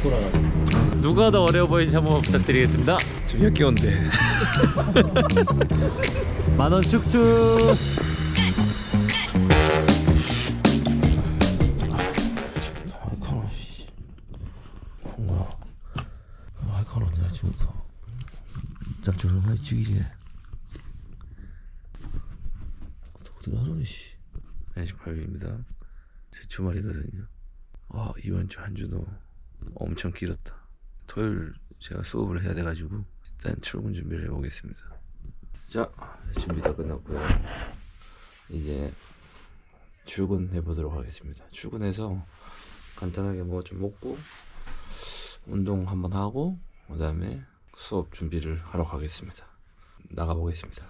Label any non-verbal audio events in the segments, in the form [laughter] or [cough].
바꾸라. 누가 더 어려워 보이는지 한번 부탁드리겠습니다. 몇 개월인데. [laughs] 만원 축축. 씨. 내가 죽이지. 어떻게 하노 씨. 28일입니다. 제 주말이거든요. 아 이번 주 한 주도 엄청 길었다. 토요일 제가 수업을 해야 돼가지고 일단 출근 준비를 해보겠습니다. 자 준비 다 끝났고요. 이제 출근해 보도록 하겠습니다. 출근해서 간단하게 뭐 좀 먹고 운동 한번 하고 그다음에 수업 준비를 하러 가겠습니다. 나가 보겠습니다.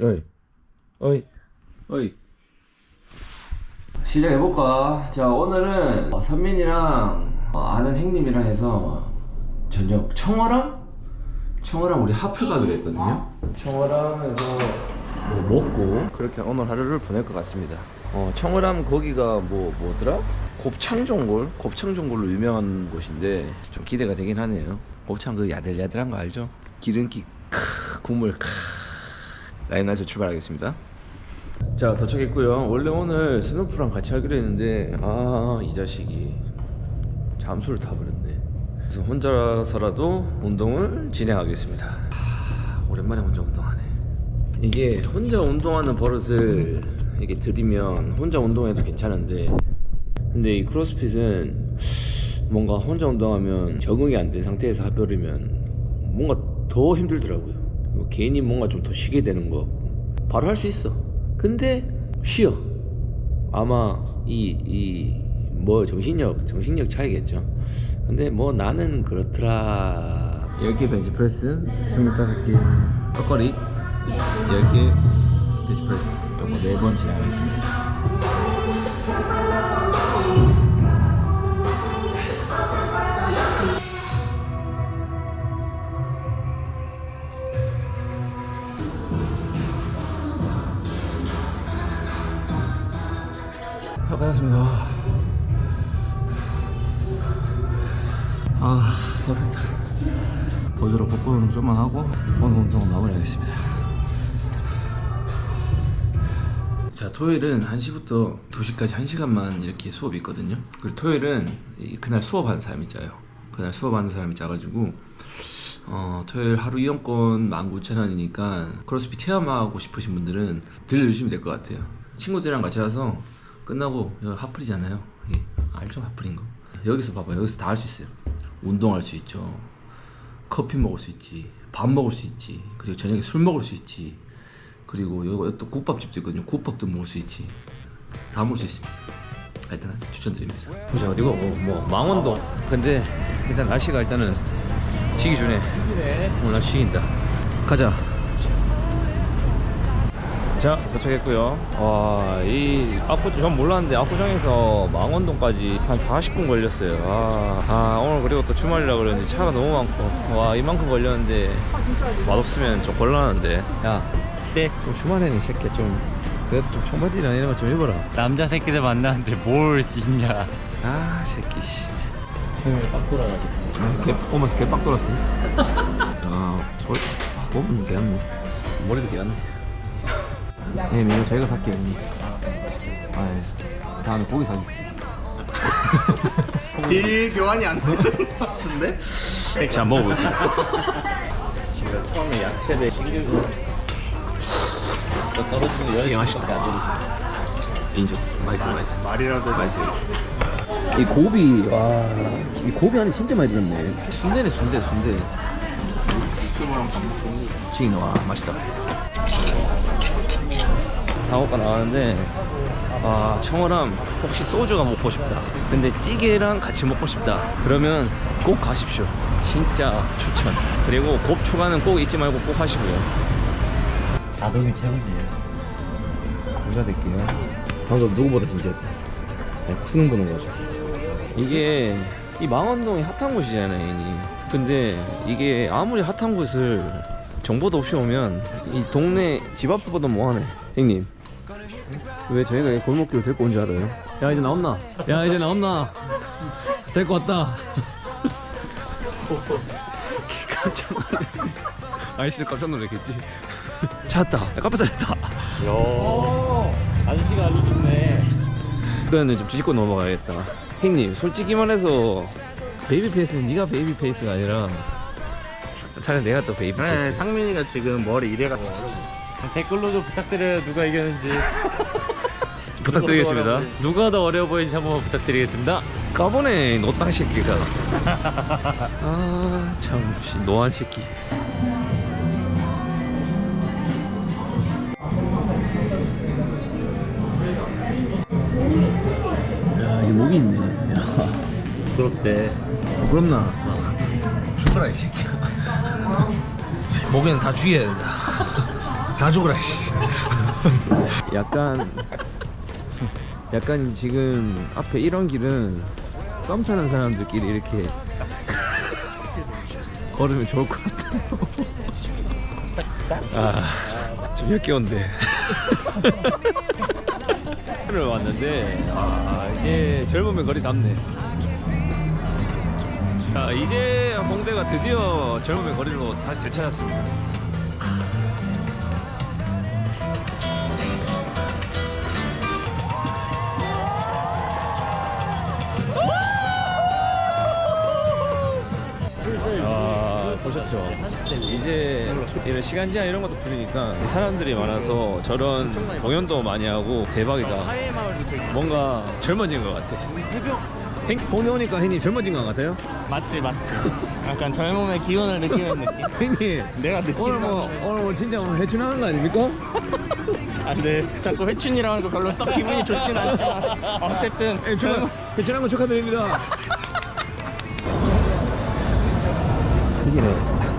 어이, 어이, 어이. 시작해 볼까? 자 오늘은 어, 선민이랑 어, 아는 형님이랑 해서 저녁 청어랑 청어랑 우리 하프 가기로 했거든요. 청어랑에서 뭐 먹고 그렇게 오늘 하루를 보낼 것 같습니다. 어, 청어람 거기가 뭐 뭐더라? 곱창전골, 곱창전골로 유명한 곳인데 좀 기대가 되긴 하네요. 곱창 그 야들야들한 거 알죠? 기름기 크, 국물 크. 라인에서 출발하겠습니다. 자 도착했고요. 원래 오늘 스누프랑 같이 하기로 했는데 아 이 자식이 잠수를 타버렸네. 그래서 혼자서라도 운동을 진행하겠습니다. 하, 오랜만에 혼자 운동하네. 이게 혼자 운동하는 버릇을 이게 들이면 혼자 운동해도 괜찮은데 근데 이 크로스핏은 뭔가 혼자 운동하면 적응이 안 된 상태에서 해버리면 뭔가 더 힘들더라고요. 뭐 괜히 뭔가 좀 더 쉬게 되는 것 같고 바로 할 수 있어. 근데 쉬어. 아마 이 이 뭐 정신력 정신력 차이겠죠. 근데 뭐 나는 그렇더라. 10개 벤치프레스, 25개 턱걸이, 10개 벤치프레스. 요거 4번 진행하겠습니다. 아, 반갑습니다. 아, 못했다. 보드로 복근 좀만 하고 오늘 운동은 마무리하겠습니다. 자, 토요일은 1시부터 2시까지 1시간만 이렇게 수업이 있거든요. 그리고 토요일은 이- 그날 수업하는 사람이 짜요. 그날 수업하는 사람이 짜가지고 어, 토요일 하루 이용권 19,000원이니까 크로스핏 체험하고 싶으신 분들은 들려주시면 될 것 같아요. 친구들이랑 같이 와서 끝나고 여기 하플이잖아요. 예, 알죠? 하플인 거. 여기서 봐봐요. 여기서 다 할 수 있어요. 운동할 수 있죠. 커피 먹을 수 있지. 밥 먹을 수 있지. 그리고 저녁에 술 먹을 수 있지. 그리고 여기 또 국밥집도 있거든요. 국밥도 먹을 수 있지. 다 먹을 수 있습니다. 하여튼 추천드립니다. 보자 어디고 뭐, 뭐 망원동. 근데 일단 날씨가 일단은 지기 전에 오늘 날씨 식인다. 가자. 자 도착했고요. 와이 압구정 전 몰랐는데 압구정에서 망원동까지 한 40분 걸렸어요. 아, 아, 오늘 그리고 또 주말이라 그런지 차가 너무 많고 와 이만큼 걸렸는데 맛없으면 좀 곤란한데. 야, 네. 좀 주말에는 이 새끼 좀 그래도 좀 청바지나 이런 거 좀 입어라. 남자 새끼들 만나는데 뭘 있냐. 아 새끼 씨. 형을 바꾸라 가지고. 개 오면서 개빡 돌았어. [laughs] 아 소리 아, 몸은 개안네. 머리도 개안네. 예, 이거 저희가 살게요. 형님. 아, 예. 다음에 고기 사줄게. [laughs] 딜 교환이 안 되는 것 같은데? 자, 먹어보겠습니다. 제가 처음에 야채를 신경을 떨어지는 거 이게 맛있다. 인정. 맛있어, 맛있어. 말이라도 맛있어. 이 고비, 와, 이 고비 안에 진짜 많이 들었네. 순대네, 순대, 순대. 밥 먹고 와, 맛있다. 상호가 나왔는데, 아, 청어람 혹시 소주가 먹고 싶다. 근데 찌개랑 같이 먹고 싶다. 그러면 꼭 가십시오. 진짜 추천. 그리고 곱 추가는 꼭 잊지 말고 꼭 하시고요. 자동이 기상이지. 감사드릴게요. 방금 누구보다 진지했다. 수능 보는 거 같았어. 이게 이 망원동이 핫한 곳이잖아요, 이니. 근데 이게 아무리 핫한 곳을 정보도 없이 오면 이 동네 집 앞보다 뭐하네, 형님. 왜 저희가 이 골목길을 데리고 온 줄 알아요? 야 이제 나온나? 야 이제 나온나? 될것 같다. 깜짝 놀래. 아이씨도 깜짝 놀랐겠지. 찾았다. 야, 놀랐다. 야 아저씨가 알고 있네 이거는 좀 짚고 넘어가야겠다. 형님, 솔직히 말해서 베이비 페이스는 네가 베이비 페이스가 아니라 차라리 내가 또 베이비 페이스. 상민이가 지금 머리 이래가 지고 댓글로 좀 부탁드려요 누가 이겼는지 [laughs] 부탁드리겠습니다. 누가 더 어려워 보이는지 한번 부탁드리겠습니다 까보네 노땅 새끼가. [laughs] 아, 참, 씨, 노안 새끼. 야, 이게 목이 있네. 야, 부럽대 부럽나? 죽어라, 이 새끼야. [laughs] 목에는 다 죽여야 된다. 다 죽어라, 씨. 약간, 약간 지금 앞에 이런 길은 썸 타는 사람들끼리 이렇게 걸으면 좋을 것 같아요. 아, 좀 역겨운데. 를 왔는데, 아, 이게 젊으면 거리 담네. 자, 이제 홍대가 드디어 젊으면 거리로 다시 되찾았습니다. 아, 보셨죠? 이제 이런 시간 제한 이런 것도 풀리니까 사람들이 많아서 저런 공연도 많이 하고 대박이다. 뭔가 젊어진 것 같아. 행, 홍대 오니까 형님 젊어진 것 같아요? 맞지 맞지 약간 젊음의 기운을 느끼는 느낌 [laughs] 형님 내가 오늘 느낀다 뭐 오늘 뭐 진짜 오늘 해춘하는 거 아닙니까? 안돼 자꾸 회춘이라고 하니까 별로 썩 기분이 좋진 않지만 [laughs] 어쨌든 해춘한 해춘한 거 축하드립니다. 여기네.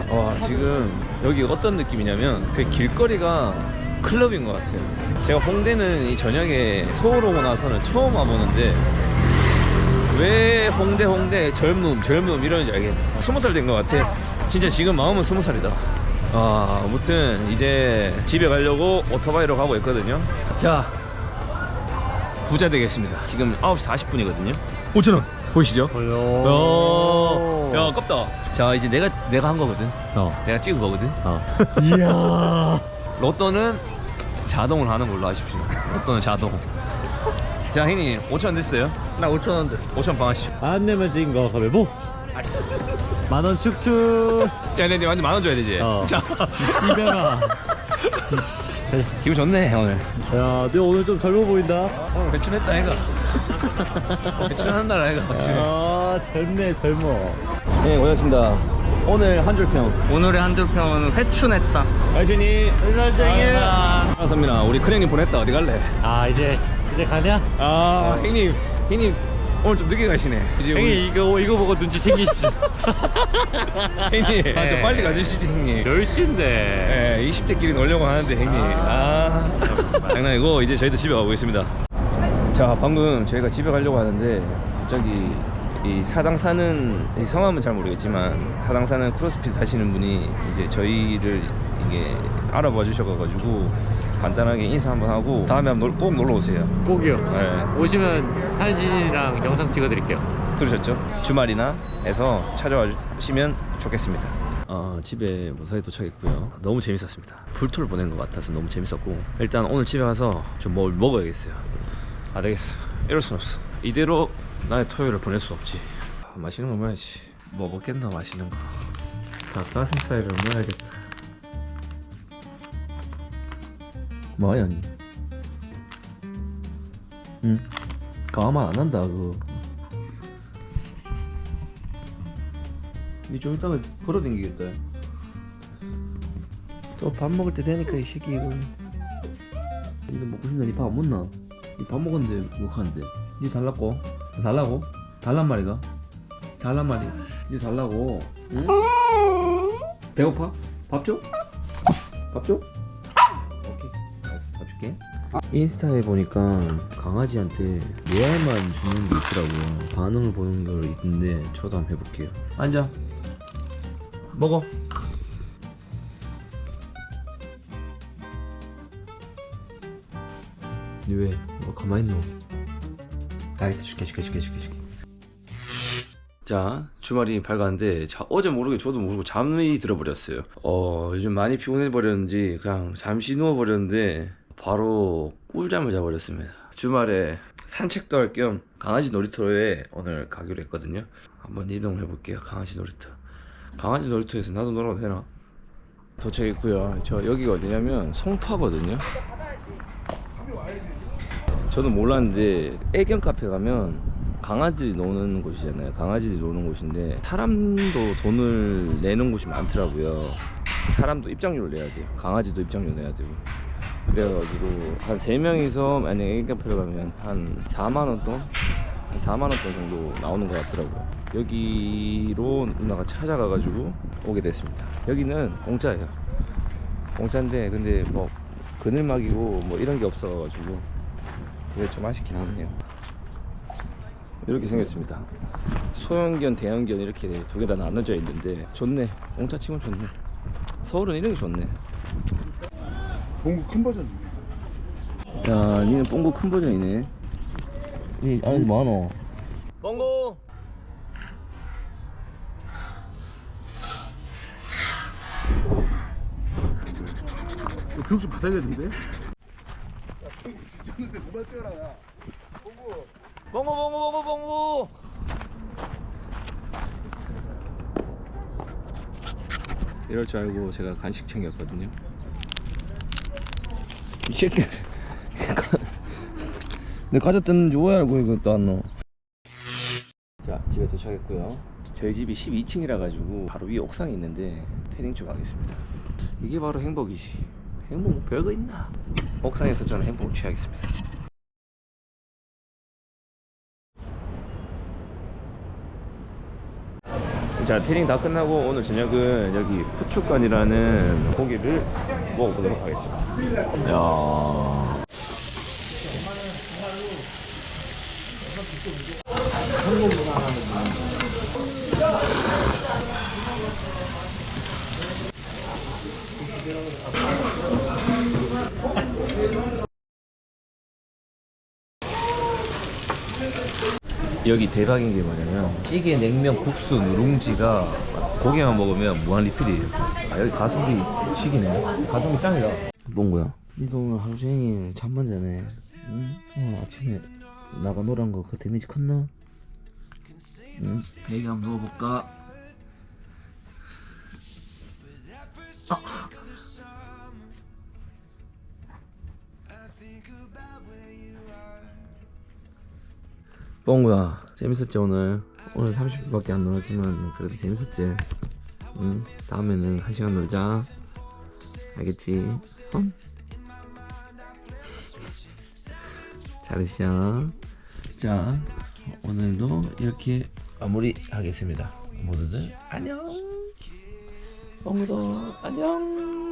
와 지금 여기 어떤 느낌이냐면 그 길거리가 클럽인 것 같아요. 제가 홍대는 이 저녁에 서울 오고 나서는 처음 와보는데 왜 홍대 홍대 젊음 젊음 이러는지 알겠네. 스무 살 된 것 같아. 진짜 지금 마음은 스무 살이다. 아 아무튼 이제 집에 가려고 오토바이로 가고 있거든요. 자 부자 되겠습니다. 지금 9시 40분이거든요. 5천 원 보이시죠? 어, 야, 아깝다. 자, 이제 내가 내가 한 거거든. 어. 내가 찍은 거거든. 어. 이야 [laughs] 로또는 자동을 하는 걸로 하십시오. 로또는 자동. 자, 형님 5천 원 됐어요. 나 5천 원 돼. 5천 방하시오. 안 내면 찍은 거 가위바위보 만원 축축 야, 내 완전 만원 줘야 되지. 어. 자, 이별아 [laughs] 기분 좋네 오늘. 야, 너 오늘 좀 젊어 보인다. 오늘 배출했다. 배출하는 날 아이가 [laughs] 확실히. 아, 젊네, 젊어. 네, 고맙습니다. 오늘 한 줄 평. 오늘의 한줄 평은 회춘했다 알준이 생일. 반갑습니다. 우리 큰 형님 보냈다. 어디 갈래? 아, 이제 이제 가냐? 아, 형님, 형님 오늘 좀 늦게 가시네. 형님 이거 이거 보고 눈치 챙기십시오. [laughs] 형님, 아, 좀 빨리 가주시지 형님. 10시인데. 예, 20대끼리 놀려고 하는데 형님. 아, 장난이고 이제 저희도 집에 가고 있습니다. 자, 방금 저희가 집에 가려고 하는데 갑자기 이 사당 사는 이 성함은 잘 모르겠지만 사당 사는 크로스핏 하시는 분이 이제 저희를 이게 알아봐 주셔가지고 간단하게 인사 한번 하고 다음에 한번 놀- 꼭 놀러 오세요. 꼭이요. 네. 오시면 사진이랑 영상 찍어드릴게요. 들으셨죠? 주말이나 해서 찾아와 주시면 좋겠습니다. 어, 집에 무사히 도착했고요. 너무 재밌었습니다. 불토를 보낸 것 같아서 너무 재밌었고 일단 오늘 집에 가서 좀 뭘 먹어야겠어요. 안 되겠어. 이럴 순 없어. 이대로 나의 토요일을 보낼 수 없지. 아, 맛있는 거 먹어야지. 뭐 먹겠나 맛있는 거. 닭가슴살을 먹어야겠다. 뭐야 니? 응. 가만 안 한다 그거. 니좀 이따가 걸어 댕기겠다. 또 밥 먹을 때 되니까 이 새끼 이거. 근데 먹고 싶나? 니밥안 먹나? 니 밥 먹었는데 뭐 하는데? 니 달라고? 달라고? 달란 말이가? 달란 말이. 니 달라고? 응? 배고파? 밥 줘? 밥 줘? 오케이. 밥 줄게. 인스타에 보니까 강아지한테 레알만 주는 게 있더라고요. 반응을 보는 걸 있는데 저도 한번 해볼게요. 앉아. 먹어. 니 왜? 너 가만히 있노? 나이트 줄게 줄게 줄게 줄게 줄게. 자 주말이 밝았는데 자, 어제 모르게 저도 모르고 잠이 들어버렸어요. 어 요즘 많이 피곤해버렸는지 그냥 잠시 누워버렸는데 바로 꿀잠을 자버렸습니다. 주말에 산책도 할 겸 강아지 놀이터에 오늘 가기로 했거든요. 한번 이동해 볼게요 강아지 놀이터. 강아지 놀이터에서 나도 놀아도 되나? 도착했고요. 저 여기가 어디냐면 송파거든요 저는 몰랐는데 애견 카페 가면 강아지들이 노는 곳이잖아요. 강아지들이 노는 곳인데 사람도 돈을 내는 곳이 많더라고요. 사람도 입장료를 내야 돼요. 강아지도 입장료 내야 되고. 그래가지고 한 3명이서 만약에 애견 카페를 가면 한 4만원 돈? 한 4만원 돈 정도 나오는 것 같더라고요. 여기로 누나가 찾아가가지고 오게 됐습니다. 여기는 공짜예요. 공짜인데 근데 뭐 그늘막이고 뭐 이런 게 없어가지고 그게 좀 아쉽긴 하네요. 이렇게 생겼습니다. 소형견, 대형견 이렇게 두 개 다 나눠져 있는데 좋네. 공짜 치곤 좋네. 서울은 이런 게 좋네. 공구 큰 버전. 야, 니는 뽕고 큰 버전이네. 이 안에 많어. 뽕고. 교육 좀 받아야겠는데? 야, 공구 지쳤는데 그만 뛰어라, 야. 공구. 뽕고 뽕고 뽕고 뽕고. 이럴 줄 알고 제가 간식 챙겼거든요. 이 새끼. 내 과자 뜯는 줄왜 알고 이거 또안 넣어. 자, 집에 도착했고요. 저희 집이 12층이라 가지고 바로 위에 옥상이 있는데 태닝 좀 하겠습니다. 이게 바로 행복이지. 행복 뭐 별거 있나? 옥상에서 저는 행복을 취하겠습니다. 자, 태닝 다 끝나고 오늘 저녁은 여기 푸추관이라는 고기를 먹어보도록 하겠습니다. 야. 여기 대박인 게 뭐냐면 찌개, 냉면, 국수, 누룽지가 고기만 먹으면 무한 리필이에요. 아, 여기 가성비 식이네. 가성비 짱이다. 뭔 거야? 니도 오늘 하루 종일 잠만 자네. 응? 오늘 아침에 나가 노란 거 그 데미지 컸나? 응? 베개 한번 누워볼까? 뻥구야. 재밌었지 오늘? 오늘 30분밖에 안 놀았지만 그래도 재밌었지. 응? 다음에는 한 시간 놀자. 알겠지? 어? [laughs] 잘했어. 자 오늘도 이렇게 마무리 하겠습니다. 모두들 안녕. 뻥구도 안녕